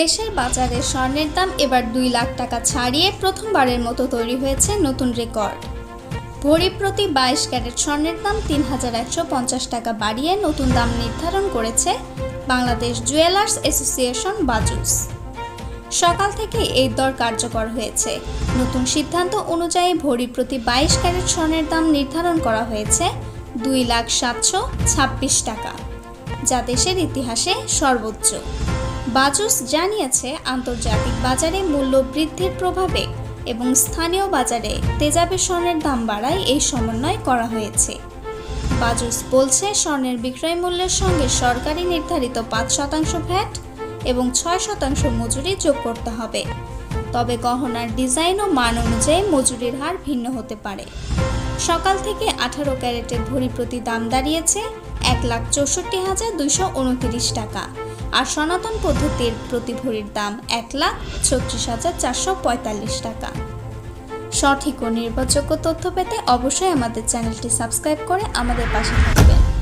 দেশের বাজারে স্বর্ণের দাম এবার দুই লাখ টাকা ছাড়িয়ে প্রথমবারের মতো তৈরি হয়েছে নতুন রেকর্ড। ভরি প্রতি বাইশ ক্যারেট স্বর্ণের দাম তিন হাজার একশো পঞ্চাশ টাকা বাড়িয়ে নতুন দাম নির্ধারণ করেছে বাংলাদেশ জুয়েলার্স অ্যাসোসিয়েশন বাজুস। সকাল থেকে এই দর কার্যকর হয়েছে। নতুন সিদ্ধান্ত অনুযায়ী ভরি প্রতি বাইশ ক্যারেট স্বর্ণের দাম নির্ধারণ করা হয়েছে দুই লাখ সাতশো ছাব্বিশ টাকা, যা দেশের ইতিহাসে সর্বোচ্চ। বাজুস জানিয়েছে, আন্তর্জাতিক বাজারে মূল্য বৃদ্ধির প্রভাবে এবং স্থানীয় বাজারে তেজাবি স্বর্ণের দাম বাড়ায় এই সমন্বয় করা হয়েছে। বাজুস বলছে, স্বর্ণের বিক্রয় মূল্যের সঙ্গে সরকারি নির্ধারিত পাঁচ শতাংশ ভ্যাট এবং ছয় শতাংশ মজুরি যোগ করতে হবে। তবে গহনার ডিজাইন ও মান অনুযায়ী মজুরির হার ভিন্ন হতে পারে। সকাল থেকে আঠারো ক্যারেটের ভরি প্রতি দাম দাঁড়িয়েছে এক লাখ চৌষট্টি হাজার দুইশো উনতিরিশ টাকা। আর সনাতন পদ্ধতির প্রতি ভরির দাম এক লাখ ছত্রিশ হাজার চারশো পঁয়তাল্লিশ টাকা। সঠিক ও নির্ভরযোগ্য তথ্য পেতে অবশ্যই আমাদের চ্যানেলটি সাবস্ক্রাইব করে আমাদের পাশে থাকবেন।